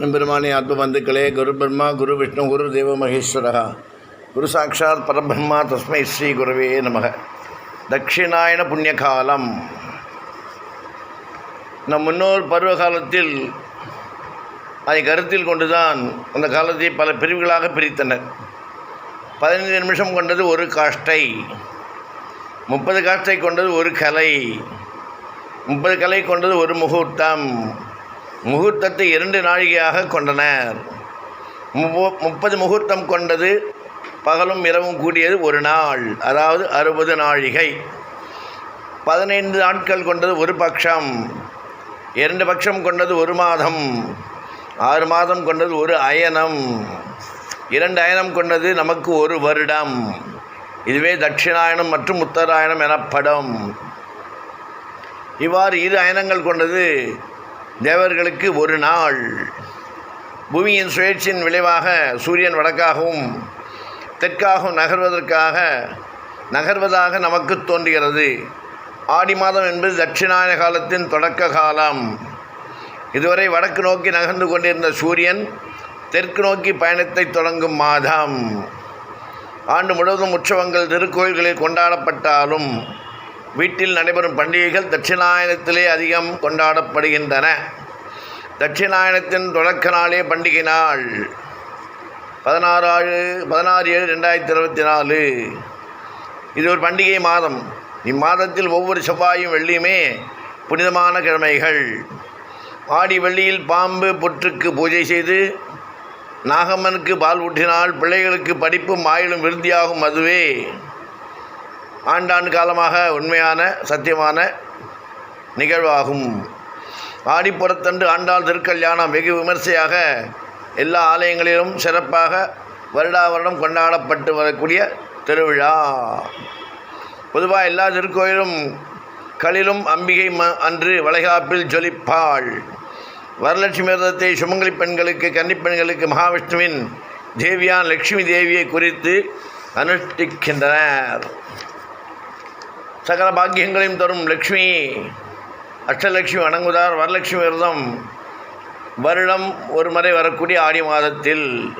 பெருமானி ஆத்மபந்துக்களே குரு பிரம்மா குரு விஷ்ணு குரு தேவ மகேஸ்வரா. குரு சாட்சாத் பரபிரம்மா தஸ்மை ஸ்ரீ குருவே நமக. தட்சிணாயன புண்ணிய காலம் நம் முன்னோர் பருவ காலத்தில் அதை கருத்தில் கொண்டுதான் அந்த காலத்தை பல பிரிவுகளாக பிரித்தனர். பதினைந்து நிமிஷம் கொண்டது ஒரு காஷ்டை முப்பது காஷ்டை கொண்டது ஒரு கலை முப்பது கலை கொண்டது ஒரு முகூர்த்தம். முகூர்த்தத்தை இரண்டு நாழிகையாக கொண்டனர். முப்பது முகூர்த்தம் கொண்டது பகலும் இரவும் கூடியது ஒரு நாள் அதாவது அறுபது நாழிகை. பதினைந்து நாட்கள் கொண்டது ஒரு பட்சம் இரண்டு பட்சம் கொண்டது ஒரு மாதம் ஆறு மாதம் கொண்டது ஒரு அயனம் இரண்டு அயனம் கொண்டது நமக்கு ஒரு வருடம். இதுவே தட்சிணாயனம் மற்றும் உத்தராயணம் எனப்படும். இவ்வாறு இரு அயனங்கள் கொண்டது தேவர்களுக்கு ஒரு நாள். பூமியின் சுழற்சியின் விளைவாக சூரியன் வடக்காகவும் தெற்காகவும் நகர்வதற்காக நகர்வதாக நமக்கு தோன்றுகிறது. ஆடி மாதம் என்பது தட்சிணாய காலத்தின் தொடக்க காலம். இதுவரை வடக்கு நோக்கி நகர்ந்து கொண்டிருந்த சூரியன் தெற்கு நோக்கி பயணத்தை தொடங்கும் மாதம். ஆண்டு முழுவதும் உற்சவங்கள் திருக்கோயில்களில் கொண்டாடப்பட்டாலும் வீட்டில் நடைபெறும் பண்டிகைகள் தட்சிணாயனத்திலே அதிகம் கொண்டாடப்படுகின்றன. தட்சிணாயனத்தின் தொடக்க நாளே பண்டிகை நாள். பதினாறு ஆறு பதினாறு ஏழு ரெண்டாயிரத்தி இருபத்தி நாலு. இது ஒரு பண்டிகை மாதம். இம்மாதத்தில் ஒவ்வொரு செவ்வாயும் வெள்ளியுமே புனிதமான கிழமைகள். ஆடி வெள்ளியில் பாம்பு புற்றுக்கு பூஜை செய்து நாகம்மனுக்கு பால் ஊட்டினால் பிள்ளைகளுக்கு படிப்பும் ஆயிலும் விருத்தியாகும் அதுவே. ஆண்டாண்டு காலமாக உண்மையான சத்தியமான நிகழ்வாகும். ஆடிப்புறத்தன்று ஆண்டாள் திருக்கல்யாணம் வெகு விமர்சையாக எல்லா ஆலயங்களிலும் சிறப்பாக வருடா வருடம் கொண்டாடப்பட்டு வரக்கூடிய திருவிழா. பொதுவாக எல்லா திருக்கோயிலும் களிலும் அம்பிகை ம அன்று வளைகாப்பில் ஜொலிப்பாள். வரலட்சுமி விரதத்தை சுமங்கலி பெண்களுக்கு கன்னிப்பெண்களுக்கு மகாவிஷ்ணுவின் தேவியான் லக்ஷ்மி தேவியை குறித்து அனுஷ்டிக்கின்றனர். சகல பாக்கியங்களையும் தரும் லக்ஷ்மி. அஷ்டலட்சுமி வணங்குதார் வரலட்சுமி விரதம். வருடம் ஒரு முறை வரக்கூடிய ஆடி மாதத்தில்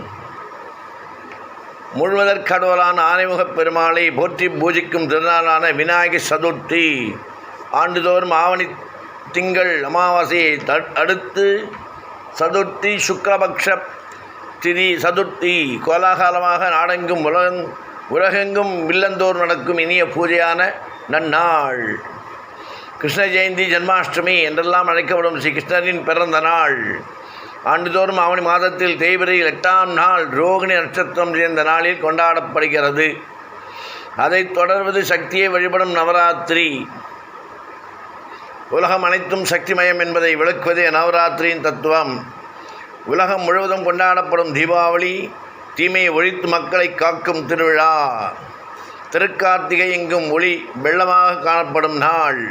முழுவதற்கடவுளான ஆனைமுகப் பெருமாளை போற்றி பூஜிக்கும் திருநாளான விநாயக சதுர்த்தி ஆண்டுதோறும் ஆவணி திங்கள் அமாவாசையை த- அடுத்து சதுர்த்தி சுக்லபக்ஷ திதி சதுர்த்தி. கோலாகலமாக நாடெங்கும் உலகங் உலகெங்கும் வில்லந்தோர் நடக்கும் இனிய பூஜையான நன்னாள். கிருஷ்ண ஜெயந்தி ஜென்மாஷ்டமி என்றெல்லாம் அழைக்கப்படும் ஸ்ரீகிருஷ்ணரின் பிறந்த நாள். ஆண்டுதோறும் ஆவணி மாதத்தில் தேய்பிரையில் எட்டாம் நாள் ரோகிணி நட்சத்திரம் சேர்ந்த நாளில் கொண்டாடப்படுகிறது. அதைத் தொடர்வது சக்தியை வழிபடும் நவராத்திரி. உலகம் அனைத்தும் சக்திமயம் என்பதை விளக்குவதே நவராத்திரியின் தத்துவம். உலகம் முழுவதும் கொண்டாடப்படும் தீபாவளி தீமையை ஒழித்து மக்களை காக்கும் திருவிழா. திருக்கார்த்திகை எங்கும் ஒளி வெள்ளமாக காணப்படும் நாள்.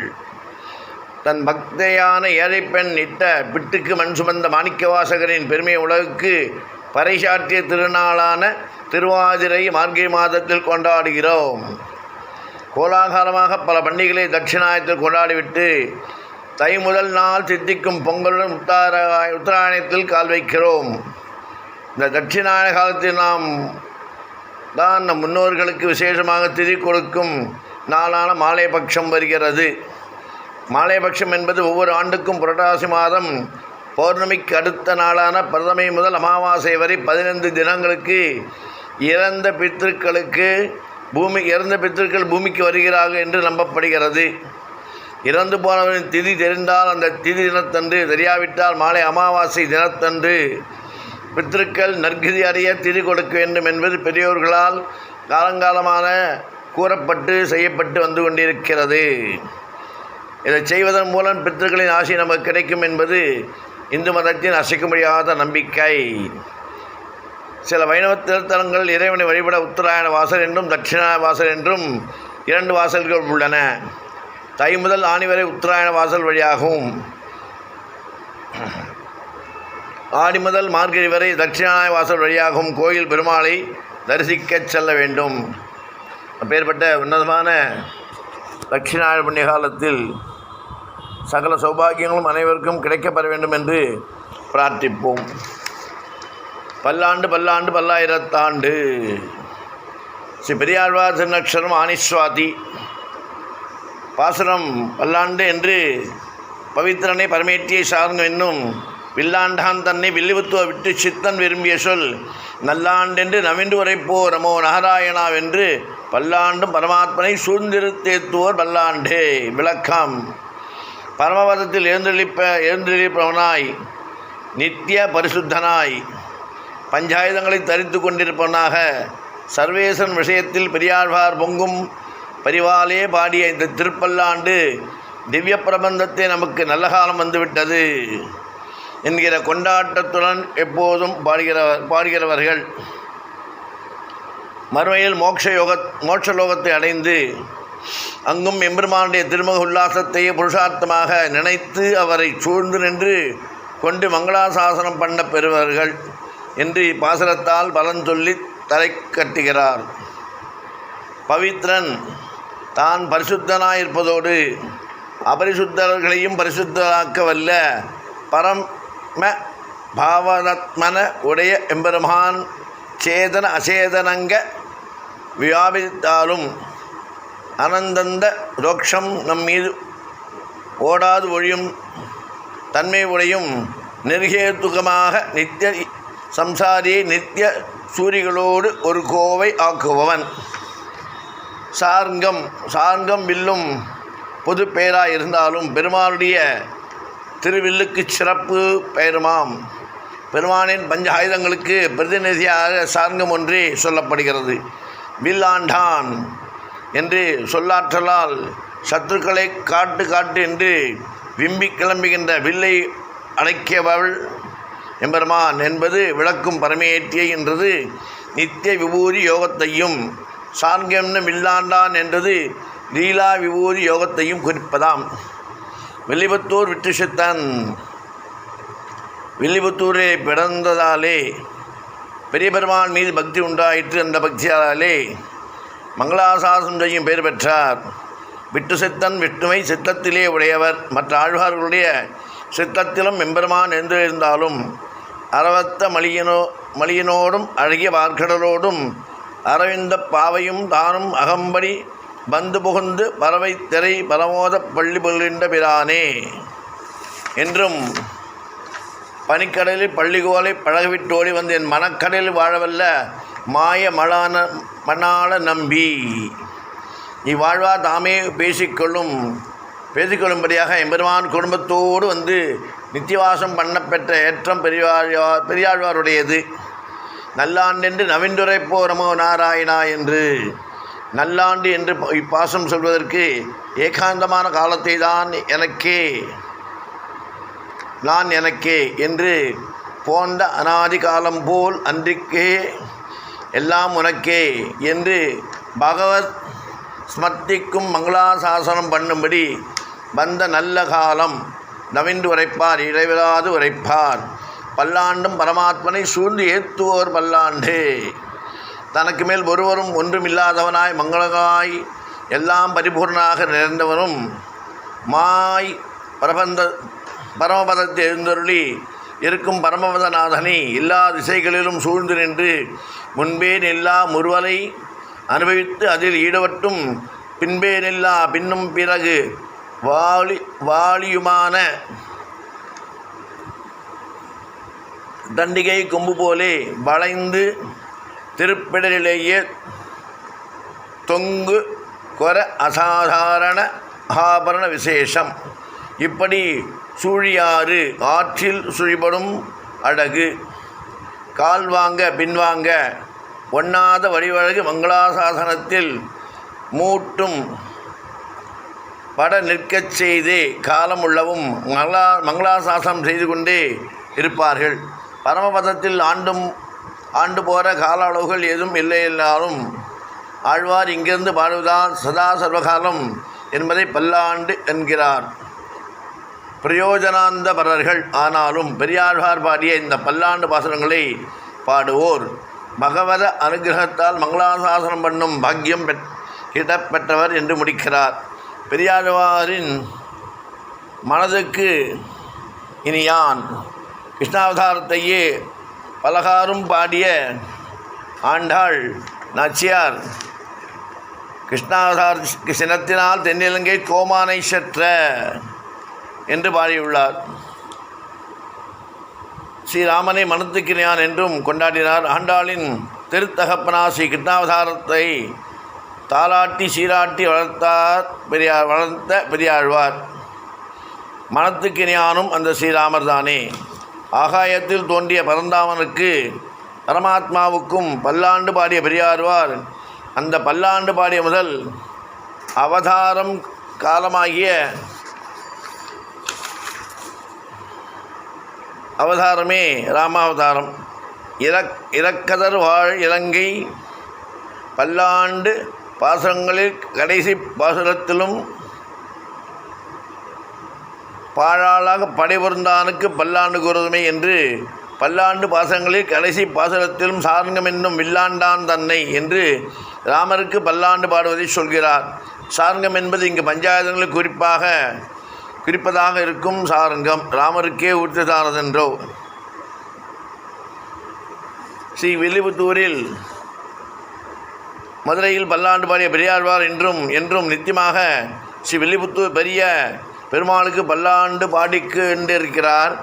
தன் பக்தையான ஏழை பெண் இட்ட பிட்டுக்கு மண் சுமந்த மாணிக்கவாசகரின் பெருமை உலகுக்கு பறைசாற்றிய திருநாளான திருவாதிரை மார்கழி மாதத்தில் கொண்டாடுகிறோம். கோலாகாலமாக பல பண்டிகைகளை தட்சிணாயத்தில் கொண்டாடிவிட்டு தை முதல் நாள் சித்திக்கும் பொங்கலுடன் உத்தார உத்தராயணத்தில் கால் வைக்கிறோம். இந்த தட்சிணாயன காலத்தில் நாம் தான் நம் முன்னோர்களுக்கு விசேஷமாக திதி கொடுக்கும் நாளான மாலைபக்ஷம் வருகிறது. மாலைபக்ஷம் என்பது ஒவ்வொரு ஆண்டுக்கும் புரட்டாசி மாதம் பௌர்ணமிக்கு அடுத்த நாளான பிரதமை முதல் அமாவாசை வரை பதினைந்து தினங்களுக்கு இறந்த பித்திருக்களுக்கு பூமி இறந்த பித்திருக்கள் பூமிக்கு வருகிறார்கள் என்று நம்பப்படுகிறது. இறந்து போனவரின் திதி தெரிந்தால் அந்த திதி தினத்தன்று தெரியாவிட்டால் மாலை அமாவாசை தினத்தன்று பித்திருக்கள் நற்கதி அறிய திதி கொடுக்க வேண்டும் என்பது பெரியோர்களால் காலங்காலமான கூறப்பட்டு செய்யப்பட்டு வந்து கொண்டிருக்கிறது. இதை செய்வதன் மூலம் பித்திருக்களின் ஆசை நமக்கு கிடைக்கும் என்பது இந்து மதத்தின் அசைக்க முடியாத நம்பிக்கை. சில வைணவ திருத்தலங்கள் இறைவனை வழிபட உத்தராயண வாசல் என்றும் தட்சிண வாசல் என்றும் இரண்டு வாசல்கள் உள்ளன. தை முதல் ஆணி வரை உத்தராயண வாசல் வழியாகும். ஆடி முதல் மார்கழி வரை தட்சிணாய வாசல் வழியாகும் கோயில் பெருமாளை தரிசிக்கச் செல்ல வேண்டும். அப்பேற்பட்ட உன்னதமான தட்சிணாய புண்ணிய காலத்தில் சகல சௌபாகியங்களும் அனைவருக்கும் கிடைக்கப்பெற வேண்டும் என்று பிரார்த்திப்போம். பல்லாண்டு பல்லாண்டு பல்லாயிரத்தாண்டு. ஸ்ரீ பெரியாழ்வார் திருநக்ஷரம் ஆனிஸ்வாதி. பாசுரம் பல்லாண்டு என்று பவித்திரனை பரமேற்றியை சார்ந்து என்னும் வில்லாண்டான் தன்னை வில்லிபுத்துவ விட்டு சித்தன் விரும்பிய சொல் நல்லாண்டென்று நவின்று உரைப்போ நமோ நகராயணாவென்று பல்லாண்டும் பரமாத்மனை சூழ்ந்திருத்தேத்துவோர் பல்லாண்டே விளக்கம். பரமபதத்தில் எழுந்தளிப்ப எழுந்தளிப்பவனாய் நித்திய பரிசுத்தனாய் பஞ்சாயுதங்களை தரித்து கொண்டிருப்பவனாக சர்வேசன் விஷயத்தில் பெரியாழ்வார் பொங்கும் பரிவாலே பாடிய இந்த திருப்பல்லாண்டு திவ்ய பிரபந்தத்தை நமக்கு நல்ல காலம் வந்துவிட்டது. என்கிற கொண்டாட்டத்துடன் எப்போதும் பாடுகிற பாடுகிறவர்கள் மறுமையில் மோட்ச யோக மோட்சலோகத்தை அடைந்து அங்கும் எம்பெருமானுடைய திருமுக உல்லாசத்தையே புருஷார்த்தமாக நினைத்து அவரை சூழ்ந்து நின்று கொண்டு மங்களாசாசனம் பண்ண பெறுவார்கள் என்று பாசனத்தால் பலன் சொல்லி தலை கட்டுகிறார். பவித்ரன் தான் பரிசுத்தனாயிருப்பதோடு அபரிசுத்தர்களையும் பரிசுத்தராக்க வல்ல பரம் பாவரத்மன உடைய எம்பெருமான் சேதன அசேதனங்க வியாபித்தாலும் அனந்தந்த ரோக்ஷம் நம் மீது ஓடாது ஒழியும். தன்மை உடையும் நெருகேதுகமாக நித்திய சம்சாரியை நித்திய சூரிகளோடு ஒரு கோவை ஆக்குபவன். சார்ங்கம் சார்ங்கம் வில்லும் பொது பெயராக இருந்தாலும் பெருமானுடைய திருவில்லுக்கு சிறப்பு பெயருமாம். பெருமானின் பஞ்ச ஆயுதங்களுக்கு பிரதிநிதியாக சார்ங்கம் ஒன்றே சொல்லப்படுகிறது. வில்லாண்டான் என்று சொல்லாற்றலால் சத்துருக்களை காட்டு காட்டு என்று விம்பி கிளம்புகின்ற வில்லை அடைக்கியவள் எம்பெருமான் என்பது விளக்கும் பரமையேற்றியை என்றது நித்திய விபூதி யோகத்தையும் சார்கம்னு வில்லாண்டான் என்றது லீலா விபூதி யோகத்தையும் குறிப்பதாம். வில்லிபுத்தூர் விட்டுசித்தன் வில்லிபுத்தூரே பிறந்ததாலே பெரிய பெருமான் மீது பக்தி உண்டாயிற்று அந்த பக்தியாலே மங்களாசாசனம் செய்யும் பெயர் பெற்றார். விட்டு சித்தன் விட்டுமை சித்தத்திலே உடையவர். மற்ற ஆழ்வார்களுடைய சித்தத்திலும் எம்பெருமான் எழுந்திருந்தாலும் அரவத்த மலியனோ மலியனோடும் அழகிய வார்கடலோடும் அரவிந்த பாவையும் தானும் அகம்படி வந்து புகுந்து பறவை திரை பரமோத பள்ளி புகின்ற பிரானே. என்றும் பனிக்கடலில் பள்ளிகோலை பழகவிட்டோடி வந்து என் மனக்கடலில் வாழவல்ல மாய மலான மணால நம்பி. நீ வாழ்வா தாமே பேசிக்கொள்ளும் பேசிக்கொள்ளும்படியாக எம்பெருமான் குடும்பத்தோடு வந்து நித்தியவாசம் பண்ணப்பெற்ற ஏற்றம் பெரியாழ்வார் பெரியாழ்வாருடையது. நல்லாண்டென்று நவின்றுரைப்போ நமோ நாராயணா என்று நல்லாண்டு என்று இப்பாசம் சொல்வதற்கு ஏகாந்தமான காலத்தை தான் எனக்கே நான் எனக்கே என்று போன்ற அனாதி காலம் போல் அன்றிக்கே எல்லாம் உனக்கே என்று பகவத் ஸ்மர்த்திக்கும் மங்களாசாசனம் பண்ணும்படி வந்த நல்ல காலம் நவின்று உரைப்பார் இடைவிடாது உரைப்பார். பல்லாண்டும் பரமாத்மனை சூழ்ந்து ஏத்துவோர் பல்லாண்டு. தனக்கு மேல் ஒருவரும் ஒன்றுமில்லாதவனாய் மங்களகாய் எல்லாம் பரிபூர்ணாக நிறைந்தவனும் மாய் பிரபந்த பரமபதத்தை எழுந்தருளி இருக்கும் பரமபதநாதனை எல்லா திசைகளிலும் சூழ்ந்து நின்று முன்பே நில்லா முறுவலை அனுபவித்து அதில் ஈடுபட்டும் பின்பே நெல்லா பின்னும் பிறகு வாலி வாலியுமான தண்டிகை கொம்பு போலே வளைந்து திருப்பிடலிலேயே தொங்கு கொர அசாதாரண ஆபரண விசேஷம். இப்படி சூழியாறு ஆற்றில் சுழிபடும் அழகு கால் வாங்க பின்வாங்க ஒண்ணாத வடிவழகு மங்களாசாசனத்தில் மூட்டும் பட நிற்கச் செய்தே காலமுள்ளவும் மங்களா மங்களாசாசனம் செய்து கொண்டே இருப்பார்கள். பரமபதத்தில் ஆண்டும் ஆண்டு போகிற கால அளவுகள் எதுவும் இல்லை என்றாலும் ஆழ்வார் இங்கிருந்து பாடுவதால் சதா சர்வகாலம் என்பதை பல்லாண்டு என்கிறார். பிரயோஜனாந்தபரர்கள் ஆனாலும் பெரியாழ்வார் பாடிய இந்த பல்லாண்டு பாசனங்களை பாடுவோர். பகவத அனுகிரகத்தால் மங்களாசாசனம் பண்ணும் பாக்கியம் பெற் இடப்பெற்றவர் என்று முடிக்கிறார். பெரியாழ்வாரின் மனதுக்கு இனி யான் கிருஷ்ணாவதாரத்தையே பலகாரும் பாடிய ஆண்டாள் நாச்சியார். கிருஷ்ணாவதார் சினத்தினால் தென்னிலங்கை கோமானை சற்ற என்று பாடியுள்ளார். ஸ்ரீராமனை மனத்துக்கினியான் என்றும் கொண்டாடினார். ஆண்டாளின் திருத்தகப்பனா ஸ்ரீ கிருஷ்ணாவதாரத்தை தாலாட்டி சீராட்டி வளர்த்தார் பெரியார் வளர்த்த பெரியாழ்வார். மனத்துக்கினியானும் அந்த ஸ்ரீராமர் தானே ஆகாயத்தில் தோன்றிய பரந்தாமனுக்கு பரமாத்மாவுக்கும் பல்லாண்டு பாடிய பெரியாழ்வார் அந்த பல்லாண்டு பாடிய முதல் அவதாரம் காலமாகிய அவதாரமே ராமாவதாரம். இறக் இறக்கதர் வாழ் இலங்கை பல்லாண்டு பாசுரங்களில் கடைசி பாசுரத்திலும் பாழாளாக படைபுரந்தானுக்கு பல்லாண்டு கூறுதுமை என்று பல்லாண்டு பாசங்களில் கடைசி பாசனத்திலும் சாரங்கம் என்னும் வில்லாண்டான் தன்னை என்று ராமருக்கு பல்லாண்டு பாடுவதை சொல்கிறார். சாரங்கம் என்பது இங்கு பஞ்சாயத்துகளில் குறிப்பாக குறிப்பதாக இருக்கும் சாரங்கம். ராமருக்கே ஊற்றுதானதென்றோ ஸ்ரீ வில்லிபுத்தூரில் மதுரையில் பல்லாண்டு பாடிய பெரியாழ்வார் என்றும் என்றும் நித்தியமாக ஸ்ரீ வில்லிபுத்தூர் பெரிய பெருமாளுக்கு பல்லாண்டு பாடிக்கு என்றிருக்கிறார்.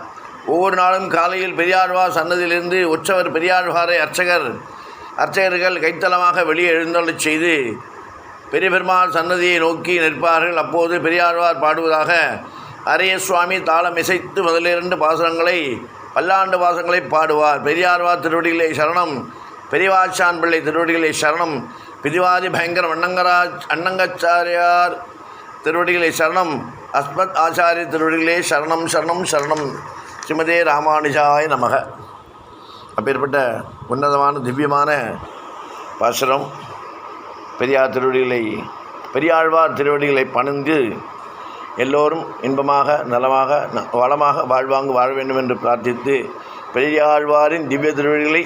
ஒவ்வொரு நாளும் காலையில் பெரியாழ்வார் சன்னதியிலிருந்து உற்சவர் பெரியாழ்வாரை அர்ச்சகர் அர்ச்சகர்கள் கைத்தலமாக வெளியே எழுந்தள்ளச் செய்து பெரிய பெருமாள் சன்னதியை நோக்கி நிற்பார்கள். அப்போது பெரியாழ்வார் பாடுவதாக அரிய சுவாமி தாளம் இசைத்து முதலிரண்டு பாசனங்களை பல்லாண்டு பாசங்களை பாடுவார். பெரியார்வார் திருவடிகளை சரணம். பெரியவாச்சான் பிள்ளை திருவடிகளை சரணம். பிதிவாதி பயங்கர அண்ணங்கராஜ் அண்ணங்கச்சாரியார் திருவடிகளை சரணம். அஸ்மத் ஆச்சாரிய திருவடிகளே சரணம் சரணம் சரணம். ஸ்ரீமதே ராமானுஜாய நமக. அப்பேற்பட்ட உன்னதமான திவ்யமான பாசுரம் பெரியார் திருவடிகளை பெரியாழ்வார் திருவடிகளை பணிந்து எல்லோரும் இன்பமாக நலமாக வளமாக வாழ்வாங்கு வாழ வேண்டும் என்று பிரார்த்தித்து பெரியாழ்வாரின் திவ்ய திருவடிகளை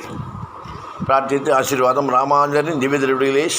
பிரார்த்தித்து ஆசீர்வாதம் ராமானுஜரின் திவ்ய திருவடிகளை